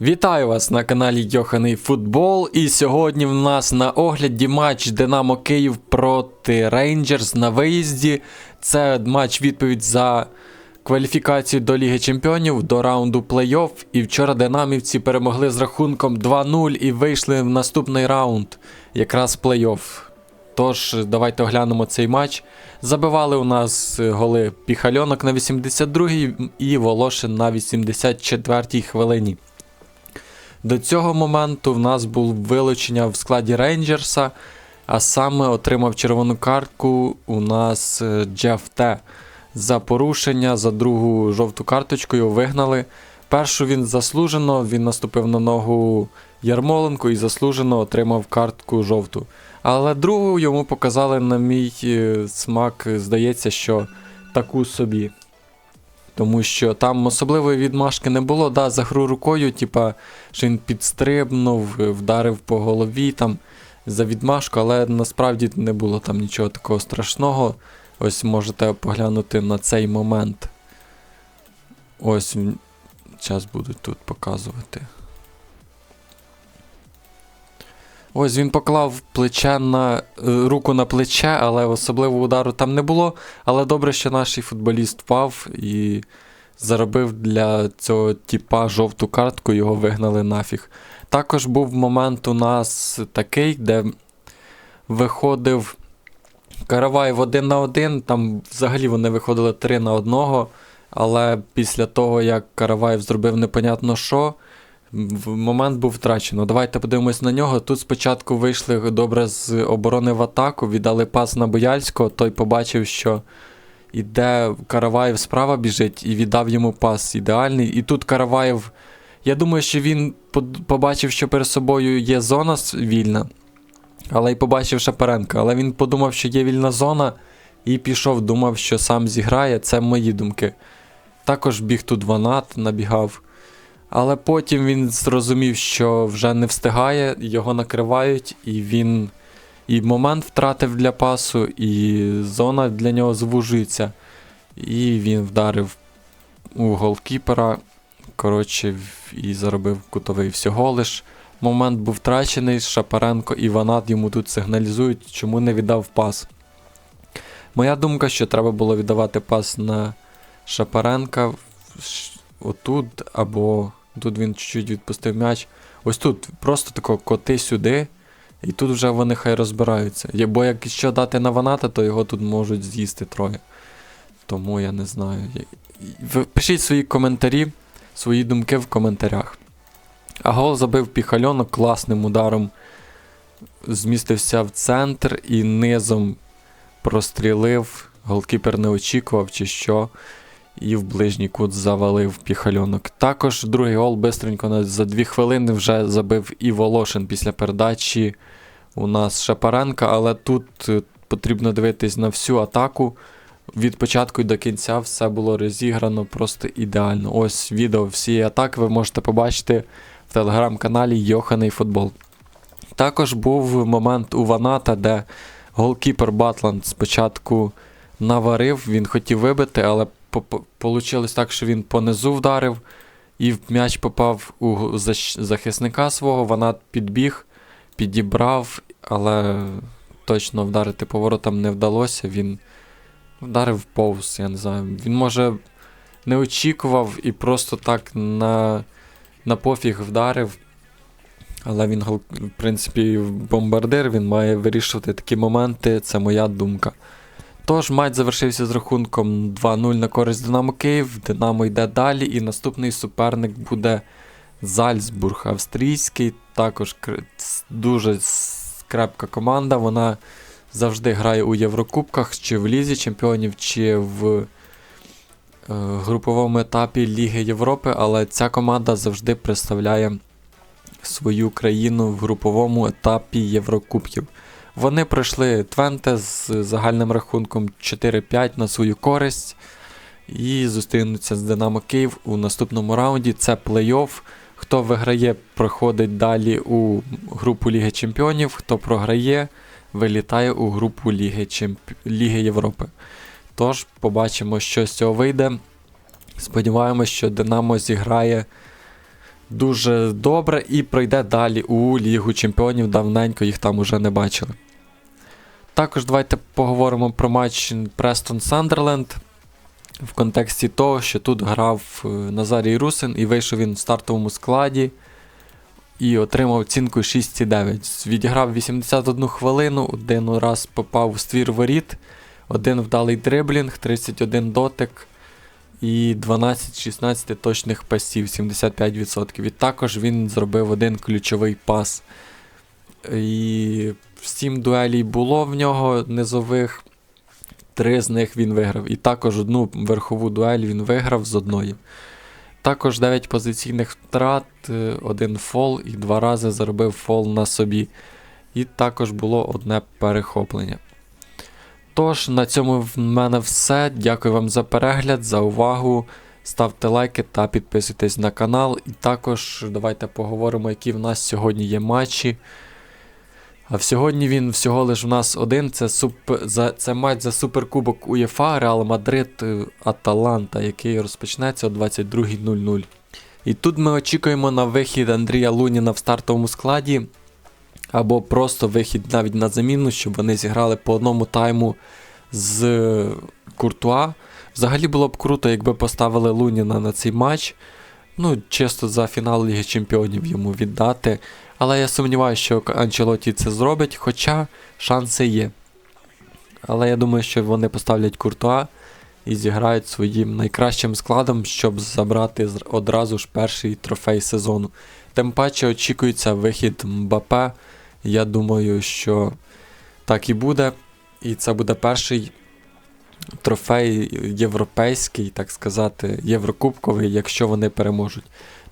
Вітаю вас на каналі Йоханий Футбол. І сьогодні в нас на огляді матч Динамо Київ проти Рейнджерс на виїзді. Це матч відповідь за кваліфікацію до Ліги Чемпіонів до раунду плей-офф. І вчора динамівці перемогли з рахунком 2-0 і вийшли в наступний раунд, якраз плей-офф. Тож, давайте оглянемо цей матч. Забивали у нас е, голи Піхальонок на 82-й і Волошин на 84-й хвилині. До цього моменту в нас було вилучення в складі Рейнджерса, а саме отримав червону картку у нас е, Джеф Т. За порушення, за другу жовту карточку його вигнали. Першу він заслужено, він наступив на ногу Ярмоленку і заслужено отримав картку жовту. Але другу йому показали, на мій е, смак, здається, що таку собі. Тому що там особливої відмашки не було, да, за гру рукою, типа, що він підстрибнув, е, вдарив по голові там за відмашку, але насправді не було там нічого такого страшного. Ось можете поглянути на цей момент. Ось зараз буду тут показувати. Ось він поклав плече на е, руку на плече, але особливого удару там не було. Але добре, що наш футболіст впав і заробив для цього тіпа жовту картку, його вигнали нафіг. Також був момент у нас такий, де виходив Караваєв один на один. Там взагалі вони виходили три на одного. Але після того, як Караваєв зробив непонятно що, момент був втрачено. Давайте подивимось на нього. Тут спочатку вийшли добре з оборони в атаку, віддали пас на Бояльського, той побачив, що іде Караваєв справа біжить і віддав йому пас ідеальний. І тут Караваєв. Я думаю, що він побачив, що перед собою є зона вільна, але й побачив Шапаренка. Але він подумав, що є вільна зона, і пішов, думав, що сам зіграє. Це мої думки. Також біг тут Ванат, набігав. Але потім він зрозумів, що вже не встигає, його накривають, і він і момент втратив для пасу, і зона для нього звужується. І він вдарив у голкіпера. Коротше, і заробив кутовий всього лиш. Момент був втрачений, Шапаренко і Ванат йому тут сигналізують, чому не віддав пас. Моя думка, що треба було віддавати пас на Шапаренка отут, або тут він чуть-чуть відпустив м'яч. Ось тут просто тако коти сюди, і тут вже вони хай розбираються. Бо якщо дати на Ваната, то його тут можуть з'їсти троє. Тому я не знаю. Пишіть свої коментарі, свої думки в коментарях. А гол забив Піхальонок класним ударом. Змістився в центр і низом прострілив. Голкіпер не очікував чи що. І в ближній кут завалив піхальонок. Також другий гол бистренько за дві хвилини вже забив і Волошин після передачі у нас Шапаренка, але тут е, потрібно дивитись на всю атаку. Від початку до кінця все було розіграно просто ідеально. Ось відео всієї атаки ви можете побачити в телеграм-каналі Йоханий Футбол. Також був момент у Ваната, де голкіпер Батланд спочатку наварив, він хотів вибити, але вийшло так, що він понизу вдарив, і м'яч попав у захисника свого, Ванат підбіг, підібрав, але точно вдарити поворотом не вдалося. Він вдарив повз, я не знаю. Він може не очікував і просто так на, на пофіг вдарив. Але він, в принципі, бомбардир, він має вирішувати такі моменти, це моя думка. Тож матч завершився з рахунком 2-0 на користь Динамо Київ. Динамо йде далі, і наступний суперник буде Зальцбург австрійський. Також дуже крепка команда. Вона завжди грає у Єврокубках, чи в Лізі Чемпіонів, чи в е, груповому етапі Ліги Європи, але ця команда завжди представляє свою країну в груповому етапі Єврокубків. Вони пройшли Твенте з загальним рахунком 4-5 на свою користь і зустрінуться з Динамо Київ у наступному раунді. Це плей-офф. Хто виграє, проходить далі у групу Ліги Чемпіонів, хто програє, вилітає у групу Ліги, Чемп... Ліги Європи. Тож побачимо, що з цього вийде. Сподіваємось, що Динамо зіграє дуже добре і пройде далі у Лігу Чемпіонів. Давненько їх там уже не бачили. Також давайте поговоримо про матч Престон Сандерленд в контексті того, що тут грав е, Назарій Русин і вийшов він в стартовому складі і отримав оцінку 6,9. Відіграв 81 хвилину, один раз попав у ствір воріт, один вдалий дриблінг, 31 дотик і 12-16 точних пасів, 75%. І також він зробив один ключовий пас. І сім дуелей було в нього низових. Три з них він виграв. І також одну верхову дуель він виграв з одної. Також 9 позиційних втрат, е, один фол і два рази заробив фол на собі. І також було одне перехоплення. Тож, на цьому в мене все. Дякую вам за перегляд, за увагу. Ставте лайки та підписуйтесь на канал. І також давайте поговоримо, які в нас сьогодні є матчі. А сьогодні він всього лиш в нас один. Це, суп... за... це матч за суперкубок УЄФА Реал Мадрид е, Аталанта, який розпочнеться о 22.00. І тут ми очікуємо на вихід Андрія Луніна в стартовому складі. Або просто вихід навіть на заміну, щоб вони зіграли по одному тайму з Куртуа. Взагалі було б круто, якби поставили Луніна на цей матч. Ну, чисто за фінал Ліги Чемпіонів йому віддати. Але я сумніваюся, що Анчелоті це зробить, хоча шанси є. Але я думаю, що вони поставлять Куртуа і зіграють своїм найкращим складом, щоб забрати одразу ж перший трофей сезону. Тим паче очікується вихід Мбапе. Я думаю, що так і буде. І це буде перший трофей європейський, так сказати, єврокубковий, якщо вони переможуть.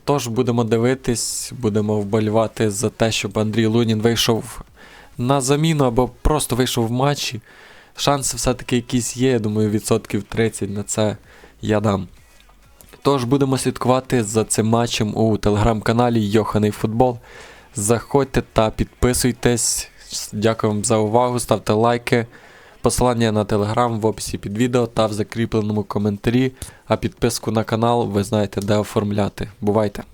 Тож будемо дивитись, будемо вболівати за те, щоб Андрій Лунін вийшов на заміну або просто вийшов в матчі. Шанси все-таки якісь є, я думаю, відсотків 30 на це я дам. Тож будемо слідкувати за цим матчем у телеграм-каналі Йоханий Футбол. Заходьте та підписуйтесь. Дякую вам за увагу, ставте лайки. Посилання на телеграм в описі під відео та в закріпленому коментарі. А підписку на канал ви знаєте, де оформляти. Бувайте!